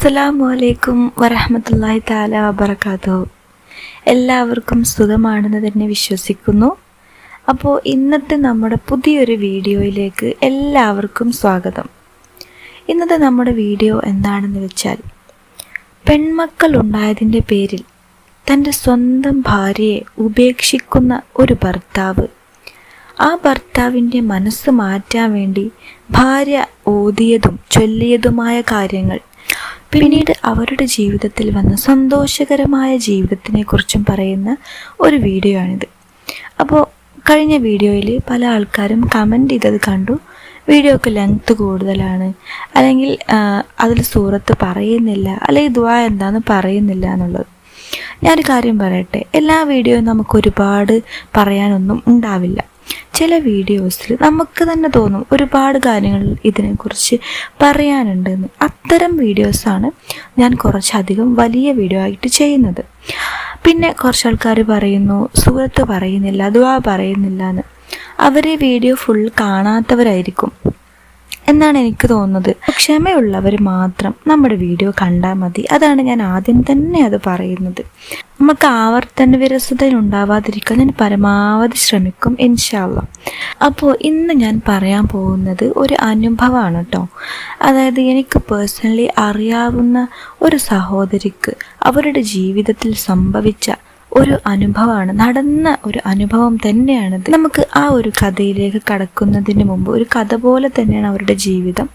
അസ്സലാമു അലൈക്കും വരഹമത്തല്ലാഹി താല വബർക്കാത്തു എല്ലാവർക്കും സുഖമാണെന്ന് തന്നെ വിശ്വസിക്കുന്നു. അപ്പോൾ ഇന്നത്തെ നമ്മുടെ പുതിയൊരു വീഡിയോയിലേക്ക് എല്ലാവർക്കും സ്വാഗതം. ഇന്നത്തെ നമ്മുടെ വീഡിയോ എന്താണെന്ന് വെച്ചാൽ പെൺമക്കൾ ഉണ്ടായതിന്റെ പേരിൽ തന്റെ സ്വന്തം ഭാര്യയെ ഉപേക്ഷിക്കുന്ന ഒരു ഭർത്താവ്. ആ ഭർത്താവിന്റെ മനസ്സ് മാറ്റാൻ വേണ്ടി ഭാര്യ ഓതിയതും ചൊല്ലിയതുമായ കാര്യങ്ങൾ പിന്നീട് അവരുടെ ജീവിതത്തിൽ വന്ന സന്തോഷകരമായ ജീവിതത്തിനെ കുറിച്ചും പറയുന്ന ഒരു വീഡിയോ ആണിത് അപ്പോൾ കഴിഞ്ഞ വീഡിയോയിൽ പല ആൾക്കാരും കമന്റ് ചെയ്തത് കണ്ടു. വീഡിയോക്ക് ലെങ്ത്ത് കൂടുതലാണ്. അല്ലെങ്കിൽ അതിൽ സൂറത്ത് പറയുന്നില്ല അല്ലെങ്കിൽ ദുആ എന്താന്ന് പറയുന്നില്ല എന്നുള്ളത്. ഞാനൊരു കാര്യം പറയട്ടെ. എല്ലാ വീഡിയോയും നമുക്ക് ഒരുപാട് പറയാനൊന്നും ഉണ്ടാവില്ല. ചില വീഡിയോസിൽ നമുക്ക് തന്നെ തോന്നും ഒരുപാട് കാര്യങ്ങൾ ഇതിനെക്കുറിച്ച് പറയാനുണ്ടെന്ന്. അത്തരം വീഡിയോസാണ് ഞാൻ കുറച്ചധികം വലിയ വീഡിയോ ആയിട്ട് ചെയ്യുന്നത്. പിന്നെ കുറച്ച് ആൾക്കാർ പറയുന്നു സുഹൃത്ത് പറയുന്നില്ല ദുആ പറയുന്നില്ല എന്ന് അവരെ വീഡിയോ ഫുൾ കാണാത്തവരായിരിക്കും. എന്നാണ് എനിക്ക് തോന്നുന്നത്. ക്ഷമയുള്ളവർ മാത്രം നമ്മുടെ വീഡിയോ കണ്ടാൽ മതി. അതാണ് ഞാൻ ആദ്യം തന്നെ അത് പറയുന്നത്. നമുക്ക് ആവർത്തന വിരസത ഉണ്ടാവാതിരിക്കാൻ ഞാൻ പരമാവധി ശ്രമിക്കും ഇൻഷാല്ല അപ്പോൾ ഇന്ന് ഞാൻ പറയാൻ പോകുന്നത് ഒരു അനുഭവമാണ് കേട്ടോ അതായത് എനിക്ക് പേഴ്സണലി അറിയാവുന്ന ഒരു സഹോദരിക്ക് അവരുടെ ജീവിതത്തിൽ സംഭവിച്ച ഒരു അനുഭവമാണ് നടന്ന ഒരു അനുഭവം തന്നെയാണിത് നമുക്ക് ആ ഒരു കഥയിലേക്ക് കടക്കുന്നതിന് മുമ്പ് ഒരു കഥ പോലെ തന്നെയാണ് അവരുടെ ജീവിതം.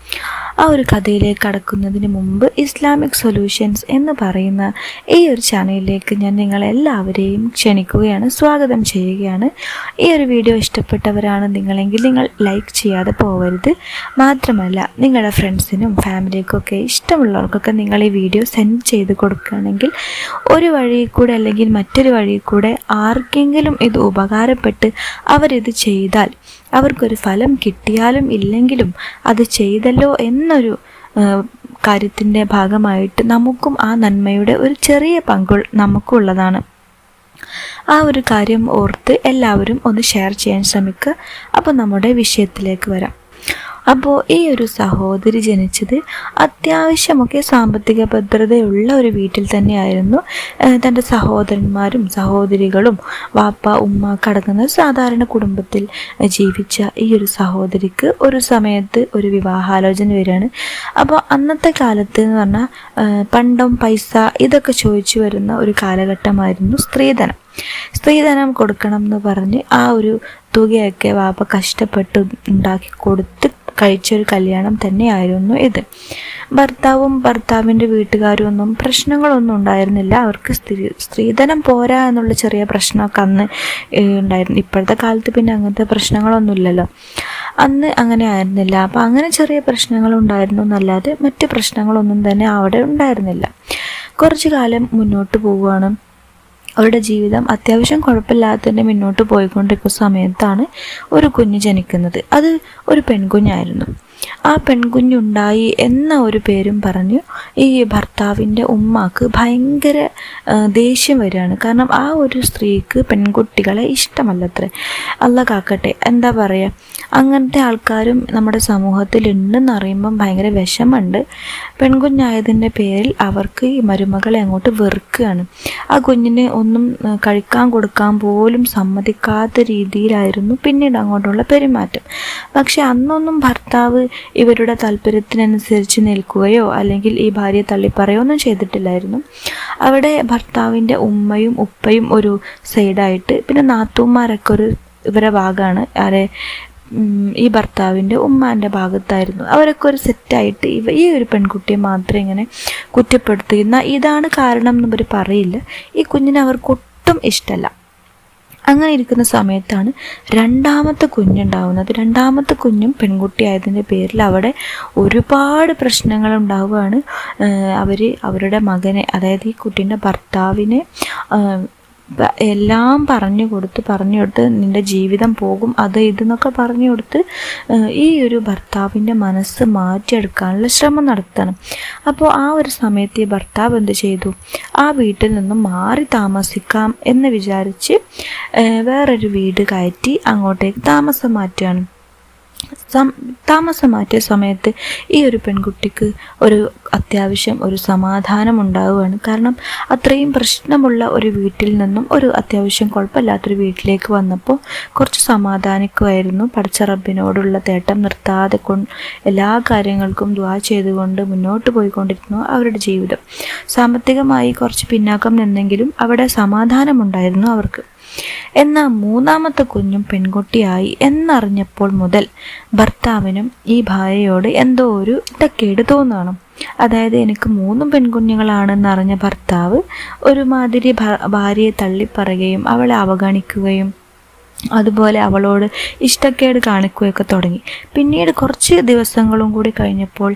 ആ ഒരു കഥയിലേക്ക് കടക്കുന്നതിന് മുമ്പ് ഇസ്ലാമിക് സൊല്യൂഷൻസ് എന്ന് പറയുന്ന ഈ ഒരു ചാനലിലേക്ക് ഞാൻ നിങ്ങളെല്ലാവരെയും ക്ഷണിക്കുകയാണ് സ്വാഗതം ചെയ്യുകയാണ്. ഈ ഒരു വീഡിയോ ഇഷ്ടപ്പെട്ടവരാണ് നിങ്ങളെങ്കിൽ നിങ്ങൾ ലൈക്ക് ചെയ്യാതെ പോകരുത് മാത്രമല്ല നിങ്ങളുടെ ഫ്രണ്ട്സിനും ഫാമിലിക്കൊക്കെ ഇഷ്ടമുള്ളവർക്കൊക്കെ നിങ്ങൾ ഈ വീഡിയോ സെൻഡ് ചെയ്ത് കൊടുക്കുകയാണെങ്കിൽ ഒരു വഴി കൂടെ അല്ലെങ്കിൽ മറ്റൊരു വഴി കൂടെ ആർക്കെങ്കിലും ഇത് ഉപകാരപ്പെട്ട് അവരിത് ചെയ്താൽ അവർക്കൊരു ഫലം കിട്ടിയാലും ഇല്ലെങ്കിലും അത് ചെയ്തല്ലോ എന്നൊരു കാര്യത്തിന്റെ ഭാഗമായിട്ട് നമുക്കും ആ നന്മയുടെ ഒരു ചെറിയ പങ്ക് നമുക്കുള്ളതാണ്. ആ ഒരു കാര്യം ഓർത്ത് എല്ലാവരും ഒന്ന് ഷെയർ ചെയ്യാൻ ശ്രമിക്കുക അപ്പോൾ നമ്മുടെ വിഷയത്തിലേക്ക് വരാം. അപ്പോൾ ഈ ഒരു സഹോദരി ജനിച്ചത് അത്യാവശ്യമൊക്കെ സാമ്പത്തിക ഭദ്രതയുള്ള ഒരു വീട്ടിൽ തന്നെയായിരുന്നു. തന്റെ സഹോദരന്മാരും സഹോദരികളും വാപ്പ ഉമ്മ കടക്കുന്ന സാധാരണ കുടുംബത്തിൽ ജീവിച്ച ഈ ഒരു സഹോദരിക്ക് ഒരു സമയത്ത് ഒരു വിവാഹാലോചന വരികയാണ്. അപ്പോൾ അന്നത്തെ കാലത്ത് എന്ന് പറഞ്ഞാൽ പണ്ടം പൈസ ഇതൊക്കെ ചോദിച്ചു വരുന്ന ഒരു കാലഘട്ടമായിരുന്നു സ്ത്രീധനം. സ്ത്രീധനം കൊടുക്കണം എന്ന് പറഞ്ഞ് ആ ഒരു തുകയൊക്കെ വാപ്പ കഷ്ടപ്പെട്ട് ഉണ്ടാക്കി കൊടുത്ത് കഴിച്ചൊരു കല്യാണം തന്നെയായിരുന്നു ഇത്. ഭർത്താവും ഭർത്താവിന്റെ വീട്ടുകാരും ഒന്നും പ്രശ്നങ്ങളൊന്നും ഉണ്ടായിരുന്നില്ല. അവർക്ക് സ്ത്രീ സ്ത്രീധനം പോരാ എന്നുള്ള ചെറിയ പ്രശ്നമൊക്കെ അന്ന് ഉണ്ടായിരുന്നു. ഇപ്പോഴത്തെ കാലത്ത് പിന്നെ അങ്ങനത്തെ പ്രശ്നങ്ങളൊന്നുമില്ലല്ലോ. അന്ന് അങ്ങനെ ആയിരുന്നില്ല. അപ്പം അങ്ങനെ ചെറിയ പ്രശ്നങ്ങൾ ഉണ്ടായിരുന്നു എന്നല്ലാതെ മറ്റ് പ്രശ്നങ്ങളൊന്നും തന്നെ അവിടെ ഉണ്ടായിരുന്നില്ല. കുറച്ചു കാലം മുന്നോട്ട് പോവുകയാണ്. അവരുടെ ജീവിതം അത്യാവശ്യം കുഴപ്പമില്ലാത്തതിന്റെ മുന്നോട്ട് പോയിക്കൊണ്ടിരിക്കുന്ന സമയത്താണ് ഒരു കുഞ്ഞ് ജനിക്കുന്നത്. അത് ഒരു പെൺകുഞ്ഞായിരുന്നു. ആ പെൺകുഞ്ഞുണ്ടായി എന്ന ഒരു പേരും പറഞ്ഞു. ഈ ഭർത്താവിന്റെ ഉമ്മാക്ക് ഭയങ്കര ദേഷ്യം വരികയാണ്. കാരണം ആ ഒരു സ്ത്രീക്ക് പെൺകുട്ടികളെ ഇഷ്ടമല്ലത്രേ. അല്ല കാക്കട്ടെ എന്താ പറയുക അങ്ങനത്തെ ആൾക്കാരും നമ്മുടെ സമൂഹത്തിൽ ഉണ്ടെന്ന് അറിയുമ്പം ഭയങ്കര വിഷമുണ്ട് പെൺകുഞ്ഞായതിന്റെ പേരിൽ അവർക്ക് ഈ മരുമകളെ അങ്ങോട്ട് വെറുക്കുകയാണ്. ആ കുഞ്ഞിനെ ഒന്നും കഴിക്കാൻ കൊടുക്കാൻ പോലും സമ്മതിക്കാത്ത രീതിയിലായിരുന്നു പിന്നീട് അങ്ങോട്ടുള്ള പെരുമാറ്റം. പക്ഷെ അന്നൊന്നും ഭർത്താവ് ഇവരുടെ താല്പര്യത്തിനനുസരിച്ച് നിൽക്കുകയോ അല്ലെങ്കിൽ ഈ ഭാര്യയെ തള്ളിപ്പറയോ ഒന്നും ചെയ്തിട്ടില്ലായിരുന്നു. അവിടെ ഭർത്താവിന്റെ ഉമ്മയും ഉപ്പയും ഒരു സൈഡായിട്ട് പിന്നെ നാത്തൂമാരൊക്കെ ഒരു ഇവരെ ഭാഗമാണ്. ആരെ ഈ ഭർത്താവിന്റെ ഉമ്മാന്റെ ഭാഗത്തായിരുന്നു. അവരൊക്കെ ഒരു സെറ്റായിട്ട് ഇവ ഈ ഒരു പെൺകുട്ടിയെ മാത്രം ഇങ്ങനെ കുറ്റപ്പെടുത്തുന്ന ഇതാണ് കാരണം എന്നിവർ പറയില്ല. ഈ കുഞ്ഞിനെ അവർക്ക് ഒട്ടും ഇഷ്ടമല്ല. അങ്ങനെ ഇരിക്കുന്ന സമയത്താണ് രണ്ടാമത്തെ കുഞ്ഞുണ്ടാവുന്നത്. രണ്ടാമത്തെ കുഞ്ഞും പെൺകുട്ടിയായതിന്റെ പേരിൽ അവിടെ ഒരുപാട് പ്രശ്നങ്ങൾ ഉണ്ടാവുകയാണ് അവർ അവരുടെ മകനെ അതായത് ഈ കുട്ടീന്റെ ഭർത്താവിനെ എല്ലാം പറഞ്ഞു കൊടുത്ത് പറഞ്ഞു കൊടുത്ത് നിന്റെ ജീവിതം പോകും. അത് ഇതെന്നൊക്കെ പറഞ്ഞു കൊടുത്ത് ഈ ഒരു ഭർത്താവിന്റെ മനസ്സ് മാറ്റിയെടുക്കാനുള്ള ശ്രമം നടത്തണം. അപ്പോൾ ആ ഒരു സമയത്ത് ഈ ഭർത്താവ് എന്ത് ചെയ്തു? ആ വീട്ടിൽ നിന്നും മാറി താമസിക്കാം എന്ന് വിചാരിച്ച് വേറൊരു വീട് കയറ്റി അങ്ങോട്ടേക്ക് താമസം മാറ്റുകയാണ്. താമസം മാറ്റിയ സമയത്ത് ഈ ഒരു പെൺകുട്ടിക്ക് ഒരു അത്യാവശ്യം ഒരു സമാധാനം ഉണ്ടാവുകയാണ് കാരണം അത്രയും പ്രശ്നമുള്ള ഒരു വീട്ടിൽ നിന്നും ഒരു അത്യാവശ്യം കുഴപ്പമില്ലാത്തൊരു വീട്ടിലേക്ക് വന്നപ്പോൾ കുറച്ച് സമാധാനിക്കുമായിരുന്നു. പഠിച്ച റബ്ബിനോടുള്ള തേട്ടം നിർത്താതെ കൊണ്ട് എല്ലാ കാര്യങ്ങൾക്കും ദ്വാ ചെയ്തുകൊണ്ട് മുന്നോട്ട് പോയിക്കൊണ്ടിരുന്നു അവരുടെ ജീവിതം. സാമ്പത്തികമായി കുറച്ച് പിന്നാക്കം നിന്നെങ്കിലും അവിടെ സമാധാനമുണ്ടായിരുന്നു അവർക്ക്. എന്നാൽ മൂന്നാമത്തെ കുഞ്ഞും പെൺകുട്ടിയായി എന്നറിഞ്ഞപ്പോൾ മുതൽ ഭർത്താവിനും ഈ ഭാര്യയോട് എന്തോ ഒരു ഇട്ടക്കേട് തോന്നുകയാണ്. അതായത് എനിക്ക് മൂന്നും പെൺകുഞ്ഞുങ്ങളാണെന്ന് അറിഞ്ഞ ഭർത്താവ് ഒരുമാതിരി ഭാര്യയെ തള്ളിപ്പറയുകയും അവളെ അവഗണിക്കുകയും അതുപോലെ അവളോട് ഇഷ്ടക്കേട് കാണിക്കുകയൊക്കെ തുടങ്ങി. പിന്നീട് കുറച്ച് ദിവസങ്ങളും കൂടി കഴിഞ്ഞപ്പോൾ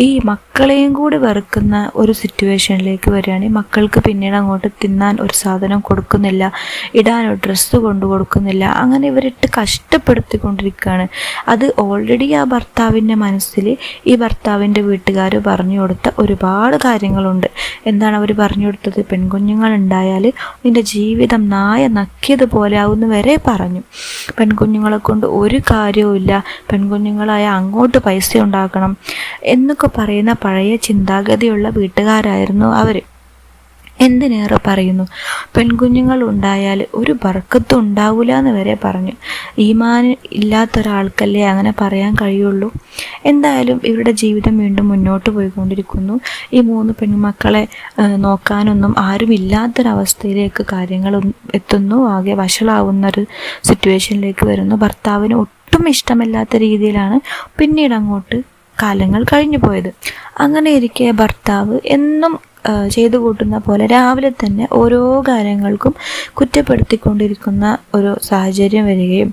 ഈ മക്കളെയും കൂടി വെറുക്കുന്ന ഒരു സിറ്റുവേഷനിലേക്ക് വരികയാണെങ്കിൽ മക്കൾക്ക് പിന്നീട് അങ്ങോട്ട് തിന്നാൻ ഒരു സാധനം കൊടുക്കുന്നില്ല ഇടാൻ ഒരു ഡ്രസ്സ് കൊണ്ടു കൊടുക്കുന്നില്ല അങ്ങനെ ഇവരിട്ട് കഷ്ടപ്പെടുത്തിക്കൊണ്ടിരിക്കുകയാണ്. അത് ഓൾറെഡി ആ ഭർത്താവിന്റെ മനസ്സിൽ ഈ ഭർത്താവിന്റെ വീട്ടുകാർ പറഞ്ഞു കൊടുത്ത ഒരുപാട് കാര്യങ്ങളുണ്ട്. എന്താണ് അവർ പറഞ്ഞു കൊടുത്തത്? പെൺകുഞ്ഞുങ്ങൾ ഉണ്ടായാൽ നിന്റെ ജീവിതം നായ നക്കിയതുപോലെ ആവുന്ന വരെ പറഞ്ഞു. പെൺകുഞ്ഞുങ്ങളെ കൊണ്ട് ഒരു കാര്യവുമില്ല. പെൺകുഞ്ഞുങ്ങളായ അങ്ങോട്ട് പൈസ ഉണ്ടാക്കണം എന്നൊക്കെ പറയുന്ന പഴയ ചിന്താഗതിയുള്ള വീട്ടുകാരായിരുന്നു അവർ എന്തിനേറെ പറയുന്നു? പെൺകുഞ്ഞുങ്ങൾ ഉണ്ടായാൽ ഒരു ബർക്കത്തും ഉണ്ടാവില്ല എന്ന് വരെ പറഞ്ഞു. ഈമാൻ ഇല്ലാത്ത ഒരാൾക്കല്ലേ അങ്ങനെ പറയാൻ കഴിയുള്ളൂ? എന്തായാലും ഇവരുടെ ജീവിതം വീണ്ടും മുന്നോട്ട് പോയിക്കൊണ്ടിരിക്കുന്നു. ഈ മൂന്ന് പെൺമക്കളെ നോക്കാനൊന്നും ആരും ഇല്ലാത്തൊരവസ്ഥയിലേക്ക് കാര്യങ്ങൾ എത്തുന്നു. ആകെ വഷളാവുന്ന ഒരു സിറ്റുവേഷനിലേക്ക് വരുന്നു. ഭർത്താവിന് ഒട്ടും ഇഷ്ടമില്ലാത്ത രീതിയിലാണ് പിന്നീട് അങ്ങോട്ട് കാലങ്ങൾ കഴിഞ്ഞു പോയത്. അങ്ങനെ ഇരിക്കെ ഭർത്താവ് എന്നും ചെയ്തു കൂട്ടുന്ന പോലെ രാവിലെ തന്നെ ഓരോ കാര്യങ്ങൾക്കും കുറ്റപ്പെടുത്തിക്കൊണ്ടിരിക്കുന്ന ഒരു സാഹചര്യം വരികയും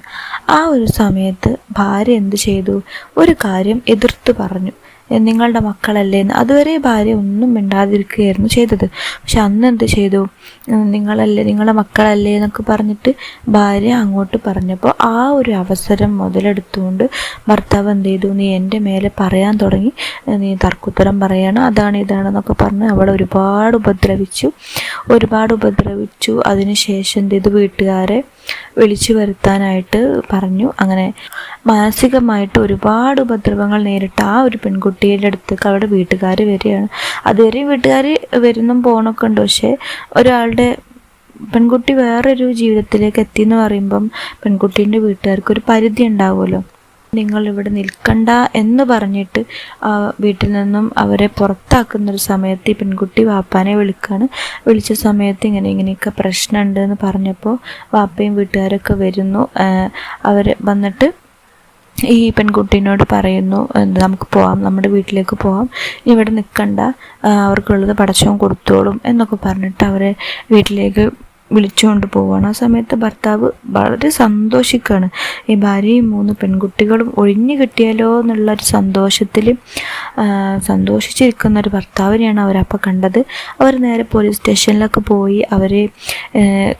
ആ ഒരു സമയത്ത് ഭാര്യ എന്ത് ചെയ്തു? ഒരു കാര്യം എതിർത്ത് പറഞ്ഞു. നിങ്ങളുടെ മക്കളല്ലേ എന്ന്. അതുവരെ ഭാര്യ ഒന്നും മിണ്ടാതിരിക്കുകയായിരുന്നു ചെയ്തത്. പക്ഷെ അന്ന് എന്ത് ചെയ്തു? നിങ്ങളല്ലേ നിങ്ങളുടെ മക്കളല്ലേ എന്നൊക്കെ പറഞ്ഞിട്ട് ഭാര്യ അങ്ങോട്ട് പറഞ്ഞപ്പോൾ ആ ഒരു അവസരം മുതലെടുത്തുകൊണ്ട് ഭർത്താവ് എന്ത് ചെയ്തു? നീ എന്റെ മേലെ പറയാൻ തുടങ്ങി. നീ തർക്കുത്തരം പറയണം. അതാണ് ഇതാണെന്നൊക്കെ പറഞ്ഞ് അവളെ ഒരുപാട് ഉപദ്രവിച്ചു. ഒരുപാട് ഉപദ്രവിച്ചു. അതിനുശേഷം എന്ത് ചെയ്തു? വീട്ടുകാരെ വിളിച്ചു വരുത്താനായിട്ട് പറഞ്ഞു. അങ്ങനെ മാനസികമായിട്ട് ഒരുപാട് ഉപദ്രവങ്ങൾ നേരിട്ട ആ ഒരു പെൺകുട്ടിയുടെ അടുത്തേക്ക് അവിടെ വീട്ടുകാർ വരികയാണ്. അതുവരെയും വീട്ടുകാർ വരുന്നും പോകണമൊക്കെ ഉണ്ട്. പക്ഷേ ഒരാളുടെ പെൺകുട്ടി വേറൊരു ജീവിതത്തിലേക്ക് എത്തി എന്ന് പറയുമ്പം പെൺകുട്ടീന്റെ വീട്ടുകാർക്ക് ഒരു പരിധി ഉണ്ടാവുമല്ലോ. നിങ്ങൾ ഇവിടെ നിൽക്കണ്ട എന്ന് പറഞ്ഞിട്ട് വീട്ടിൽ നിന്നും അവരെ പുറത്താക്കുന്ന ഒരു സമയത്ത് ഈ പെൺകുട്ടി വാപ്പാനെ വിളിക്കാണ്. വിളിച്ച സമയത്ത് ഇങ്ങനെ ഇങ്ങനെയൊക്കെ പ്രശ്നമുണ്ട് എന്ന് പറഞ്ഞപ്പോൾ വാപ്പയും വീട്ടുകാരൊക്കെ വരുന്നു. അവർ വന്നിട്ട് ഈ പെൺകുട്ടീനോട് പറയുന്നു നമുക്ക് പോവാം നമ്മുടെ വീട്ടിലേക്ക് പോവാം. ഇവിടെ നിൽക്കണ്ട അവർക്കുള്ളത് പടച്ചവും കൊടുത്തോളും എന്നൊക്കെ പറഞ്ഞിട്ട് അവരെ വീട്ടിലേക്ക് വിളിച്ചുകൊണ്ട് പോവുകയാണ് ആ സമയത്ത് ഭർത്താവ് വളരെ സന്തോഷിക്കുകയാണ് ഈ ഭാര്യയും മൂന്ന് പെൺകുട്ടികളും ഒഴിഞ്ഞു കിട്ടിയാലോ എന്നുള്ളൊരു സന്തോഷത്തിൽ സന്തോഷിച്ചിരിക്കുന്ന ഒരു ഭർത്താവിനെയാണ് അവരപ്പോൾ കണ്ടത്. അവർ നേരെ പോലീസ് സ്റ്റേഷനിലൊക്കെ പോയി അവർ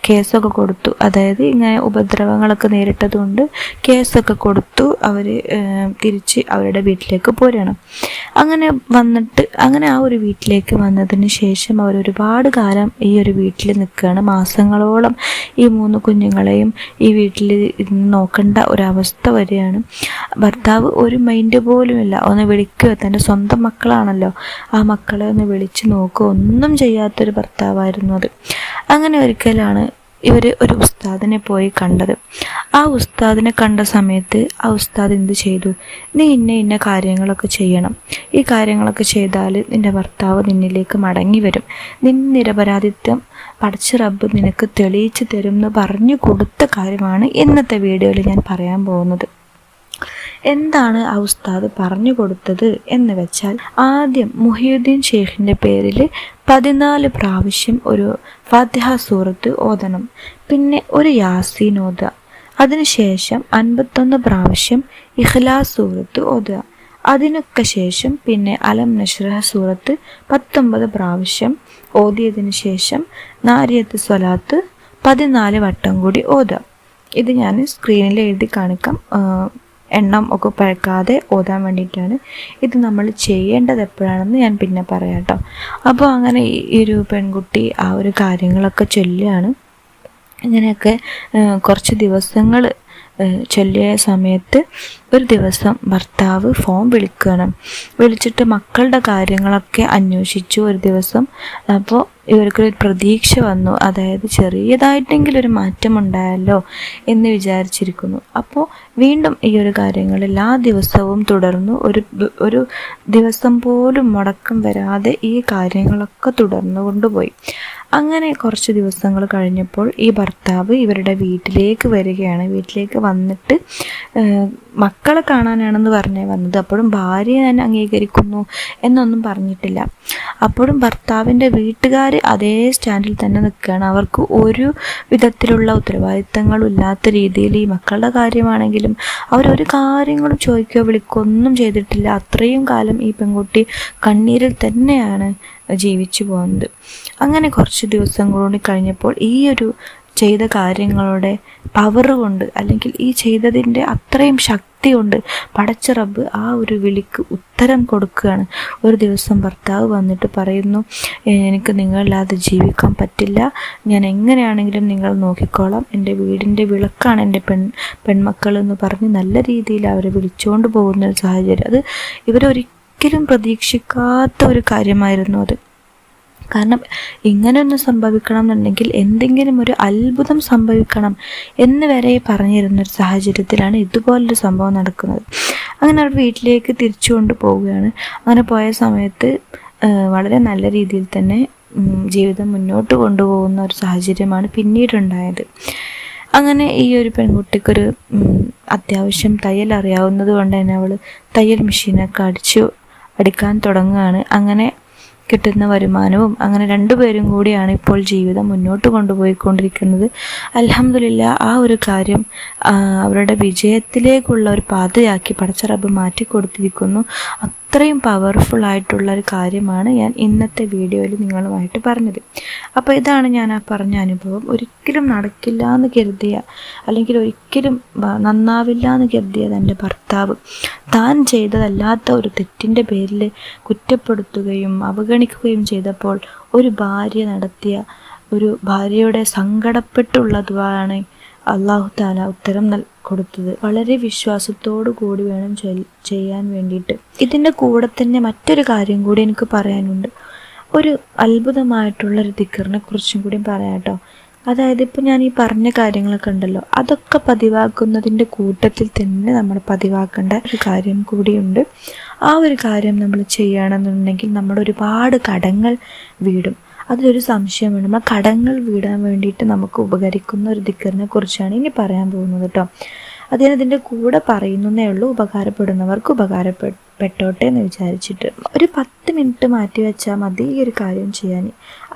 കേസൊക്കെ കൊടുത്തു. അതായത് ഇങ്ങനെ ഉപദ്രവങ്ങളൊക്കെ നേരിട്ടതുകൊണ്ട് കേസൊക്കെ കൊടുത്തു. അവർ തിരിച്ച് അവരുടെ വീട്ടിലേക്ക് പോരുകയാണ് അങ്ങനെ വന്നിട്ട് അങ്ങനെ ആ ഒരു വീട്ടിലേക്ക് വന്നതിന് ശേഷം അവർ ഒരുപാട് കാലം ഈ ഒരു വീട്ടിൽ നിൽക്കുകയാണ്. മാസങ്ങളോളം ഈ മൂന്ന് കുഞ്ഞുങ്ങളെയും ഈ വീട്ടിൽ നോക്കേണ്ട ഒരവസ്ഥ വരികയാണ്. ഭർത്താവ് ഒരു മൈൻഡ് പോലുമില്ല. ഒന്ന് വിളിക്കുക. തന്റെ സ്വന്തം മക്കളാണല്ലോ. ആ മക്കളെ ഒന്ന് വിളിച്ച് നോക്കുക. ഒന്നും ചെയ്യാത്തൊരു ഭർത്താവായിരുന്നു അത്. അങ്ങനെ ഒരിക്കലാണ് ഇവർ ഒരു ഉസ്താദിനെ പോയി കണ്ടത്. ആ ഉസ്താദിനെ കണ്ട സമയത്ത് ആ ഉസ്താദ് എന്ത് ചെയ്തു? നീ ഇന്ന ഇന്ന കാര്യങ്ങളൊക്കെ ചെയ്യണം. ഈ കാര്യങ്ങളൊക്കെ ചെയ്താൽ നിന്റെ ഭർത്താവ് നിന്നിലേക്ക് മടങ്ങി വരും. നിൻ നിരപരാധിത്വം പഠിച്ച റബ്ബ് നിനക്ക് തെളിയിച്ചു തരും എന്ന് പറഞ്ഞു കൊടുത്ത കാര്യമാണ് ഇന്നത്തെ വീഡിയോയിൽ ഞാൻ പറയാൻ പോകുന്നത്. എന്താണ് ആ ഉസ്താദ് പറഞ്ഞു കൊടുത്തത് എന്ന് വെച്ചാൽ ആദ്യം മുഹിയുദ്ദീൻ ഷെയ്ഖിന്റെ പേരിൽ പതിനാല് പ്രാവശ്യം ഒരു ഫാത്തിഹ സൂറത്ത് ഓതണം. പിന്നെ ഒരു യാസീൻ ഓതുക. അതിനുശേഷം അൻപത്തൊന്ന് പ്രാവശ്യം ഇഖ്ലാസ് സൂറത്ത് ഓതുക. അതിനൊക്കെ ശേഷം പിന്നെ അലം നഷ്റഹ സൂറത്ത് പത്തൊമ്പത് പ്രാവശ്യം ഓതിയതിന് ശേഷം നാരിയത്ത് സ്വലാത്ത് പതിനാല് വട്ടം കൂടി ഓതുക. ഇത് ഞാൻ സ്ക്രീനിൽ എഴുതി കാണിക്കാം. എണ്ണം ഒക്കെ പഴക്കാതെ ഓതാൻ വേണ്ടിയിട്ടാണ് ഇത് നമ്മൾ ചെയ്യേണ്ടത് എപ്പോഴാണെന്ന് ഞാൻ പിന്നെ പറയാം കേട്ടോ അപ്പോൾ അങ്ങനെ ഈ ഒരു പെൺകുട്ടി ആ ഒരു കാര്യങ്ങളൊക്കെ ചൊല്ലുകയാണ്. ഇങ്ങനെയൊക്കെ കുറച്ച് ദിവസങ്ങൾ ചൊല്ലിയ സമയത്ത് ഒരു ദിവസം ഭർത്താവ് ഫോൺ വിളിക്കണം വിളിച്ചിട്ട് മക്കളുടെ കാര്യങ്ങളൊക്കെ അന്വേഷിച്ചു ഒരു ദിവസം. അപ്പോൾ ഇവർക്കൊരു പ്രതീക്ഷ വന്നു. അതായത് ചെറിയതായിട്ടെങ്കിലും ഒരു മാറ്റം ഉണ്ടായല്ലോ എന്ന് വിചാരിച്ചിരിക്കുന്നു. അപ്പോൾ വീണ്ടും ഈ ഒരു കാര്യങ്ങൾ എല്ലാ ദിവസവും തുടർന്നു. ഒരു ഒരു ദിവസം പോലും മുടക്കം വരാതെ ഈ കാര്യങ്ങളൊക്കെ തുടർന്നു കൊണ്ടുപോയി അങ്ങനെ കുറച്ച് ദിവസങ്ങൾ കഴിഞ്ഞപ്പോൾ ഈ ഭർത്താവ് ഇവരുടെ വീട്ടിലേക്ക് വരികയാണ്. വീട്ടിലേക്ക് വന്നിട്ട് മക്കളെ കാണാനാണെന്ന് പറഞ്ഞേ വന്നത്. അപ്പോഴും ഭാര്യ ഞാൻ അംഗീകരിക്കുന്നു എന്നൊന്നും പറഞ്ഞിട്ടില്ല. അപ്പോഴും ഭർത്താവിന്റെ വീട്ടുകാർ അതേ സ്റ്റാൻഡിൽ തന്നെ നിൽക്കുകയാണ്. അവർക്ക് ഒരു വിധത്തിലുള്ള ഉത്തരവാദിത്തങ്ങളും ഇല്ലാത്ത രീതിയിൽ ഈ മക്കളുടെ കാര്യമാണെങ്കിലും അവരൊരു കാര്യങ്ങളും ചോദിക്കുകയോ വിളിക്കുകയോ ഒന്നും ചെയ്തിട്ടില്ല. അത്രയും കാലം ഈ പെൺകുട്ടി കണ്ണീരിൽ തന്നെയാണ് ജീവിച്ചു പോകുന്നത്. അങ്ങനെ കുറച്ച് ദിവസം കൂടി കഴിഞ്ഞപ്പോൾ ഈ ഒരു ചെയ്ത കാര്യങ്ങളുടെ പവർ കൊണ്ട് അല്ലെങ്കിൽ ഈ ചെയ്തതിന്റെ അത്രയും ശക്തി കൊണ്ട് പടച്ച റബ്ബ് ആ ഒരു വിളിക്ക് ഉത്തരം കൊടുക്കുകയാണ്. ഒരു ദിവസം ഭർത്താവ് വന്നിട്ട് പറയുന്നു എനിക്ക് നിങ്ങളില്ലാതെ ജീവിക്കാൻ പറ്റില്ല. ഞാൻ എങ്ങനെയാണെങ്കിലും നിങ്ങൾ നോക്കിക്കോളാം. എന്റെ വീടിന്റെ വിളക്കാണ് എന്റെ പെൺ പെൺമക്കൾ എന്ന് പറഞ്ഞ് നല്ല രീതിയിൽ അവരെ വിളിച്ചുകൊണ്ട് പോകുന്ന ഒരു സാഹചര്യം. അത് ഇവരൊരിക്കലും പ്രതീക്ഷിക്കാത്ത ഒരു കാര്യമായിരുന്നു അത്. കാരണം ഇങ്ങനെയൊന്നും സംഭവിക്കണം എന്നുണ്ടെങ്കിൽ എന്തെങ്കിലും ഒരു അത്ഭുതം സംഭവിക്കണം എന്ന് വരെ പറഞ്ഞിരുന്നൊരു സാഹചര്യത്തിലാണ് ഇതുപോലൊരു സംഭവം നടക്കുന്നത്. അങ്ങനെ അവർ വീട്ടിലേക്ക് തിരിച്ചു കൊണ്ട് പോവുകയാണ് അങ്ങനെ പോയ സമയത്ത് വളരെ നല്ല രീതിയിൽ തന്നെ ജീവിതം മുന്നോട്ട് കൊണ്ടുപോകുന്ന ഒരു സാഹചര്യമാണ് പിന്നീടുണ്ടായത്. അങ്ങനെ ഈ ഒരു പെൺകുട്ടിക്കൊരു അത്യാവശ്യം തയ്യൽ അറിയാവുന്നത് കൊണ്ട് തന്നെ അവൾ തയ്യൽ മെഷീനൊക്കെ അടിച്ചു അടിക്കാൻ തുടങ്ങുകയാണ്. അങ്ങനെ കിട്ടുന്ന വരുമാനവും അങ്ങനെ രണ്ടുപേരും കൂടിയാണ് ഇപ്പോൾ ജീവിതം മുന്നോട്ട് കൊണ്ടുപോയിക്കൊണ്ടിരിക്കുന്നത്. അലഹമില്ല ആ ഒരു കാര്യം അവരുടെ വിജയത്തിലേക്കുള്ള ഒരു പാതയാക്കി പടച്ചറബ് മാറ്റി കൊടുത്തിരിക്കുന്നു അത്രയും പവർഫുൾ ആയിട്ടുള്ള ഒരു കാര്യമാണ് ഞാൻ ഇന്നത്തെ വീഡിയോയിൽ നിങ്ങളുമായിട്ട് പറഞ്ഞത്. അപ്പോൾ ഇതാണ് ഞാൻ ആ പറഞ്ഞ അനുഭവം. ഒരിക്കലും നടക്കില്ല എന്ന് കരുതിയ അല്ലെങ്കിൽ ഒരിക്കലും നന്നാവില്ല എന്ന് കരുതിയത് എന്റെ ഭർത്താവ്. താൻ ചെയ്തതല്ലാത്ത ഒരു തെറ്റിന്റെ പേരിൽ കുറ്റപ്പെടുത്തുകയും അവഗണിക്കുകയും ചെയ്തപ്പോൾ ഒരു ഭാര്യ നടത്തിയ ഒരു ഭാര്യയുടെ സങ്കടപ്പെട്ടുള്ള ദുആണ് അള്ളാഹു താല ഉത്തരം നൽ കൊടുത്തത്. വളരെ വിശ്വാസത്തോടു കൂടി വേണം ചെയ്യാൻ വേണ്ടിയിട്ട്. ഇതിന്റെ കൂടെ തന്നെ മറ്റൊരു കാര്യം കൂടി എനിക്ക് പറയാനുണ്ട്. ഒരു അത്ഭുതമായിട്ടുള്ള ഒരു ദിക്കറിനെ കുറിച്ചും കൂടി പറയാം കേട്ടോ അതായത് ഇപ്പം ഞാൻ ഈ പറഞ്ഞ കാര്യങ്ങളൊക്കെ ഉണ്ടല്ലോ. അതൊക്കെ പതിവാക്കുന്നതിന്റെ കൂട്ടത്തിൽ തന്നെ നമ്മൾ പതിവാക്കേണ്ട ഒരു കാര്യം കൂടിയുണ്ട്. ആ ഒരു കാര്യം നമ്മൾ ചെയ്യുകയാണെന്നുണ്ടെങ്കിൽ നമ്മുടെ ഒരുപാട് കടങ്ങൾ വീടും. അതിലൊരു സംശയം വേണം നമ്മൾ കടങ്ങൾ വീടാൻ വേണ്ടിയിട്ട് നമുക്ക് ഉപകരിക്കുന്ന ഒരു ദിക്കറിനെ കുറിച്ചാണ് ഇനി പറയാൻ പോകുന്നത് കേട്ടോ അതിന് കൂടെ പറയുന്നേ ഉള്ളൂ. ഉപകാരപ്പെടുന്നവർക്ക് ഉപകാരപ്പെട്ടോട്ടെ എന്ന് വിചാരിച്ചിട്ട് ഒരു പത്ത് മിനിറ്റ് മാറ്റി വെച്ചാൽ മതി ഈ ഒരു കാര്യം ചെയ്യാൻ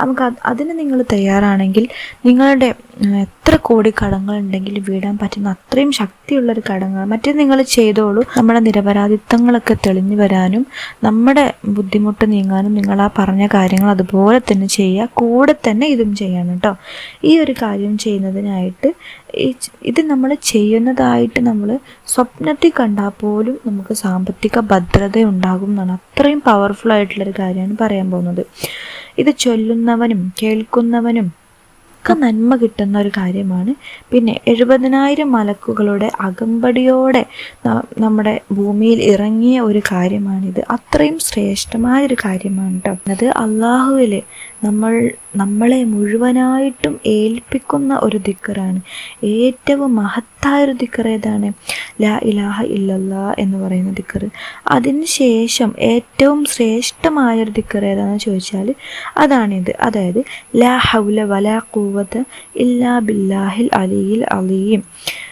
നമുക്ക് അത് അതിന് നിങ്ങൾ തയ്യാറാണെങ്കിൽ നിങ്ങളുടെ എത്ര കോടി കടങ്ങൾ ഉണ്ടെങ്കിൽ വീടാൻ പറ്റുന്ന അത്രയും ശക്തിയുള്ളൊരു കടങ്ങൾ മറ്റേ നിങ്ങൾ ചെയ്തോളൂ. നമ്മുടെ നിരപരാധിത്വങ്ങളൊക്കെ തെളിഞ്ഞു വരാനും നമ്മുടെ ബുദ്ധിമുട്ട് നീങ്ങാനും നിങ്ങൾ ആ പറഞ്ഞ കാര്യങ്ങൾ അതുപോലെ തന്നെ ചെയ്യുക. കൂടെ തന്നെ ഇതും ചെയ്യണം കേട്ടോ. ഈ ഒരു കാര്യം ചെയ്യുന്നതിനായിട്ട് ഇത് നമ്മൾ ചെയ്യുന്നതായിട്ട് നമ്മൾ സ്വപ്നത്തിൽ കണ്ടാൽ പോലും നമുക്ക് സാമ്പത്തിക ഭദ്രത ഉണ്ടാകും എന്നാണ് അത്രയും പവർഫുൾ ആയിട്ടുള്ളൊരു കാര്യമാണ് പറയാൻ പോകുന്നത്. ഇത് ചൊല്ലുന്നവനും കേൾക്കുന്നവനും ഒക്കെ നന്മ കിട്ടുന്ന ഒരു കാര്യമാണ്. പിന്നെ എഴുപതിനായിരം മലക്കുകളുടെ അകമ്പടിയോടെ നമ്മുടെ ഭൂമിയിൽ ഇറങ്ങിയ ഒരു കാര്യമാണിത്. അത്രയും ശ്രേഷ്ഠമായ ഒരു കാര്യമാണ് കേട്ടോ അത് അള്ളാഹുവിൽ നമ്മൾ നമ്മളെ മുഴുവനായിട്ടും ഏൽപ്പിക്കുന്ന ഒരു ദിക്കറാണ്. ഏറ്റവും മഹത്തായ ഒരു ദിക്കർ ഏതാണ്? ലാ ഇലാഹ ഇല്ലല്ലാ എന്ന് പറയുന്ന ദിക്കർ അതിനുശേഷം ഏറ്റവും ശ്രേഷ്ഠമായ ഒരു ദിക്കർ ഏതാണെന്ന് ചോദിച്ചാൽ അതാണിത്. അതായത് ലാ ഹൗല വലാ കൂവത്ത് ഇല്ലാ ബില്ലാഹിൽ അലിയിൽ അലിയും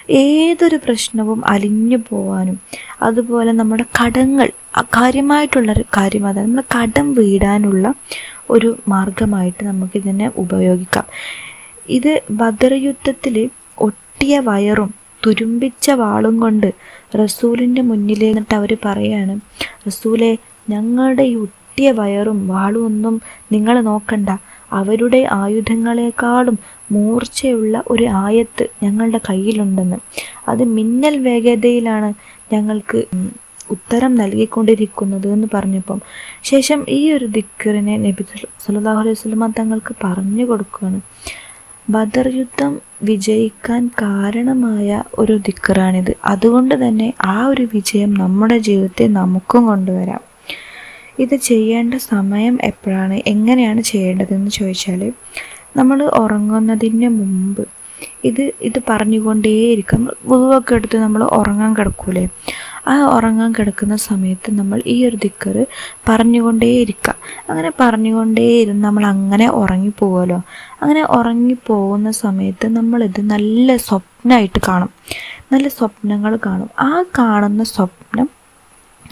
ഏതൊരു പ്രശ്നവും അലിഞ്ഞു പോവാനും അതുപോലെ നമ്മുടെ കടങ്ങൾ കാര്യമായിട്ടുള്ളൊരു കാര്യം അതാണ് നമ്മുടെ കടം വീടാനുള്ള ഒരു മാർഗമായിട്ട് നമുക്കിതിനെ ഉപയോഗിക്കാം. ഇത് ബദർ യുദ്ധത്തിൽ ഒട്ടിയ വയറും തുരുമ്പിച്ച വാളും കൊണ്ട് റസൂലിന്റെ മുന്നിൽ എന്നിട്ട് അവർ പറയാണ് റസൂലെ ഞങ്ങളുടെ ഈ ഒട്ടിയ വയറും വാളും ഒന്നും നിങ്ങൾ നോക്കണ്ട. അവരുടെ ആയുധങ്ങളെക്കാളും മൂർച്ചയുള്ള ഒരു ആയത്ത് ഞങ്ങളുടെ കയ്യിലുണ്ടെന്ന്. അത് മിന്നൽ വേഗതയിലാണ് ഞങ്ങൾക്ക് ഉത്തരം നൽകിക്കൊണ്ടിരിക്കുന്നത് എന്ന് പറഞ്ഞപ്പം ശേഷം ഈ ഒരു ദിക്കറിനെ നബി സല്ലല്ലാഹു അലൈഹി വസല്ലമ തങ്ങൾക്ക് പറഞ്ഞു കൊടുക്കുകയാണ്. ബദർ യുദ്ധം വിജയിക്കാൻ കാരണമായ ഒരു ദിക്കറാണിത്. അതുകൊണ്ട് തന്നെ ആ ഒരു വിജയം നമ്മുടെ ജീവിതത്തെ നമുക്കും കൊണ്ടുവരാം. ഇത് ചെയ്യേണ്ട സമയം എപ്പോഴാണ്? എങ്ങനെയാണ് ചെയ്യേണ്ടതെന്ന് ചോദിച്ചാൽ നമ്മൾ ഉറങ്ങുന്നതിന് മുമ്പ് ഇത് ഇത് പറഞ്ഞുകൊണ്ടേയിരിക്കും. വുവൊക്കെ എടുത്ത് നമ്മൾ ഉറങ്ങാൻ കിടക്കൂലേ? ആ ഉറങ്ങാൻ കിടക്കുന്ന സമയത്ത് നമ്മൾ ഈ ഒരു ദിക്കറ് പറഞ്ഞുകൊണ്ടേയിരിക്കുക അങ്ങനെ പറഞ്ഞുകൊണ്ടേയിരുന്ന്. നമ്മൾ അങ്ങനെ ഉറങ്ങിപ്പോവുമല്ലോ അങ്ങനെ ഉറങ്ങിപ്പോകുന്ന സമയത്ത് നമ്മളിത് നല്ല സ്വപ്നമായിട്ട് കാണും. നല്ല സ്വപ്നങ്ങൾ കാണും. ആ കാണുന്ന സ്വപ്നം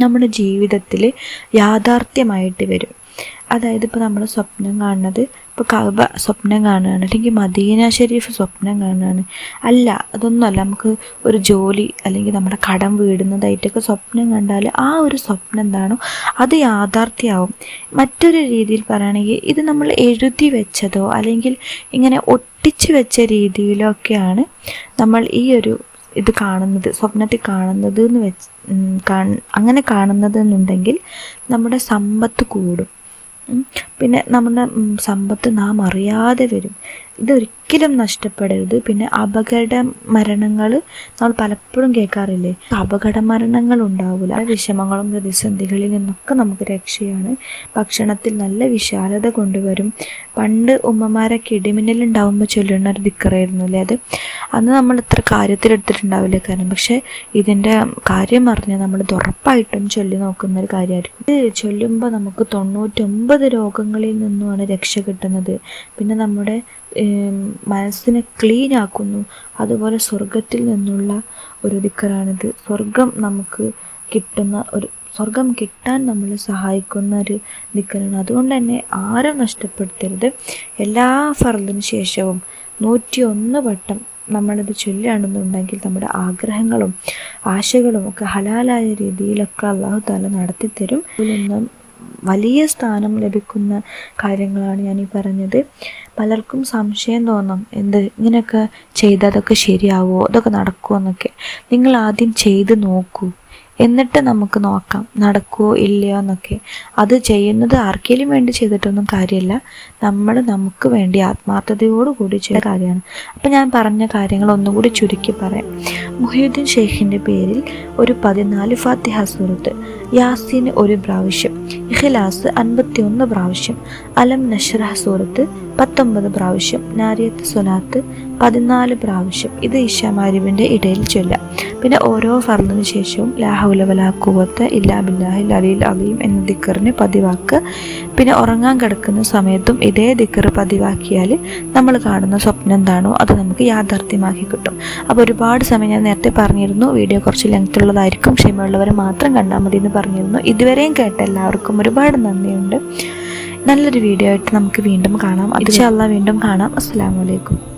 നമ്മുടെ ജീവിതത്തിൽ യാഥാർത്ഥ്യമായിട്ട് വരും. അതായത് ഇപ്പോൾ നമ്മൾ സ്വപ്നം കാണുന്നത് ഇപ്പോൾ കഅബ സ്വപ്നം കാണുകയാണ് അല്ലെങ്കിൽ മദീന ഷെരീഫ് സ്വപ്നം കാണുകയാണ്. അല്ല അതൊന്നുമല്ല നമുക്ക് ഒരു ജോലി അല്ലെങ്കിൽ നമ്മുടെ കടം വീടുന്നതായിട്ടൊക്കെ സ്വപ്നം കണ്ടാൽ ആ ഒരു സ്വപ്നം എന്താണോ അത് യാഥാർത്ഥ്യമാവും മറ്റൊരു രീതിയിൽ പറയുകയാണെങ്കിൽ ഇത് നമ്മൾ എഴുതി വെച്ചതോ അല്ലെങ്കിൽ ഇങ്ങനെ ഒട്ടിച്ച് വെച്ച രീതിയിലൊക്കെയാണ് നമ്മൾ ഈ ഒരു ഇത് കാണുന്നത് സ്വപ്നത്തിൽ കാണുന്നത് എന്ന് വെച്ച് അങ്ങനെ കാണുന്നത് എന്നുണ്ടെങ്കിൽ നമ്മുടെ സമ്പത്ത് കൂടും. പിന്നെ നമ്മുടെ സമ്പത്ത് നാം അറിയാതെ വരും. ഇതൊരിക്കലും നഷ്ടപ്പെടരുത്. പിന്നെ അപകട മരണങ്ങൾ നമ്മൾ പലപ്പോഴും കേൾക്കാറില്ലേ? അപകട മരണങ്ങൾ ഉണ്ടാവില്ല വിഷമങ്ങളും പ്രതിസന്ധികളിൽ നിന്നൊക്കെ നമുക്ക് രക്ഷയാണ്. ഭക്ഷണത്തിൽ നല്ല വിശാലത കൊണ്ടുവരും. പണ്ട് ഉമ്മമാരൊക്കെ ഇടിമിന്നലുണ്ടാവുമ്പോൾ ചൊല്ലുന്ന ഒരു ദിക്കറായിരുന്നു അല്ലേ അത്? അന്ന് നമ്മൾ ഇത്ര കാര്യത്തിലെടുത്തിട്ടുണ്ടാവില്ല കാരണം. പക്ഷെ ഇതിന്റെ കാര്യം പറഞ്ഞാൽ നമ്മൾ ഉറപ്പായിട്ടും ചൊല്ലി നോക്കുന്ന ഒരു കാര്യമായിരിക്കും. ഇത് ചൊല്ലുമ്പോൾ നമുക്ക് തൊണ്ണൂറ്റൊമ്പത് രോഗങ്ങളിൽ നിന്നുമാണ് രക്ഷ കിട്ടുന്നത്. പിന്നെ നമ്മുടെ മനസ്സിനെ ക്ലീൻ ആക്കുന്നു. അതുപോലെ സ്വർഗത്തിൽ നിന്നുള്ള ഒരു ദിക്കറാണിത്. സ്വർഗം നമുക്ക് കിട്ടുന്ന ഒരു സ്വർഗം കിട്ടാൻ നമ്മളെ സഹായിക്കുന്ന ഒരു ദിക്കറാണ്. അതുകൊണ്ട് തന്നെ ആരും നഷ്ടപ്പെടുത്തരുത്. എല്ലാ ഫറലിനു ശേഷവും നൂറ്റി ഒന്ന് വട്ടം നമ്മളിത് ചൊല്ലുകയാണെന്നുണ്ടെങ്കിൽ നമ്മുടെ ആഗ്രഹങ്ങളും ആശകളും ഒക്കെ ഹലാലായ രീതിയിലൊക്കെ അള്ളാഹു താല നടത്തിത്തരും. ഇതിൽ നിന്നും വലിയ സ്ഥാനം ലഭിക്കുന്ന കാര്യങ്ങളാണ് ഞാൻ ഈ പറഞ്ഞത്. പലർക്കും സംശയം തോന്നും എന്ത് ഇങ്ങനെയൊക്കെ ചെയ്താൽ അതൊക്കെ ശരിയാവുമോ അതൊക്കെ നടക്കുമോ എന്നൊക്കെ. നിങ്ങൾ ആദ്യം ചെയ്ത് നോക്കൂ. എന്നിട്ട് നമുക്ക് നോക്കാം നടക്കുമോ ഇല്ലയോ എന്നൊക്കെ. അത് ചെയ്യുന്നത് ആർക്കെങ്കിലും വേണ്ടി ചെയ്തിട്ടൊന്നും കാര്യമില്ല. നമ്മൾ നമുക്ക് വേണ്ടി ആത്മാർത്ഥതയോടുകൂടി ചെയ്ത കാര്യമാണ്. അപ്പം ഞാൻ പറഞ്ഞ കാര്യങ്ങൾ ഒന്നുകൂടി ചുരുക്കി പറയാം. മുഹിയുദ്ദീൻ ഷെയ്ഖിന്റെ പേരിൽ ഒരു പതിനാല് ഫാത്തിഹ സൂറത്ത് യാസീന് ഒരു പ്രാവശ്യം ഇഖിലാസ് അൻപത്തി ഒന്ന് പ്രാവശ്യം അലം നഷ്റഹ സൂറത്ത് പത്തൊമ്പത് പ്രാവശ്യം നാരിയത്ത് സുനാത്ത് പതിനാല് പ്രാവശ്യം. ഇത് ഇഷാമാരിവിന്റെ ഇടയിൽ ചൊല്ലാം പിന്നെ ഓരോ ഫർദിന് ശേഷവും ലാഹുലവലാക്കുവത്ത് ഇല്ലാ ബില്ലാഹിൽ അലിൽ അലീം എന്ന ദിക്കറിന് പതിവാക്കുക പിന്നെ ഉറങ്ങാൻ കിടക്കുന്ന സമയത്തും ഇതേ ദിക്കർ പതിവാക്കിയാൽ നമ്മൾ കാണുന്ന സ്വപ്നം എന്താണോ അത് നമുക്ക് യാഥാർത്ഥ്യമാക്കി കിട്ടും. അപ്പോൾ ഒരുപാട് സമയം ഞാൻ നേരത്തെ പറഞ്ഞിരുന്നു. വീഡിയോ കുറച്ച് ലെങ്ത് ഉള്ളതായിരിക്കും. ക്ഷമയുള്ളവർ മാത്രം കണ്ടാൽ മതി എന്ന് പറഞ്ഞിരുന്നു. ഇതുവരെയും കേട്ട എല്ലാവർക്കും ഒരുപാട് നന്ദിയുണ്ട്. നല്ലൊരു വീഡിയോ ആയിട്ട് നമുക്ക് വീണ്ടും കാണാം. ഇൻഷാല്ല വീണ്ടും കാണാം. അസ്സാം വലൈക്കും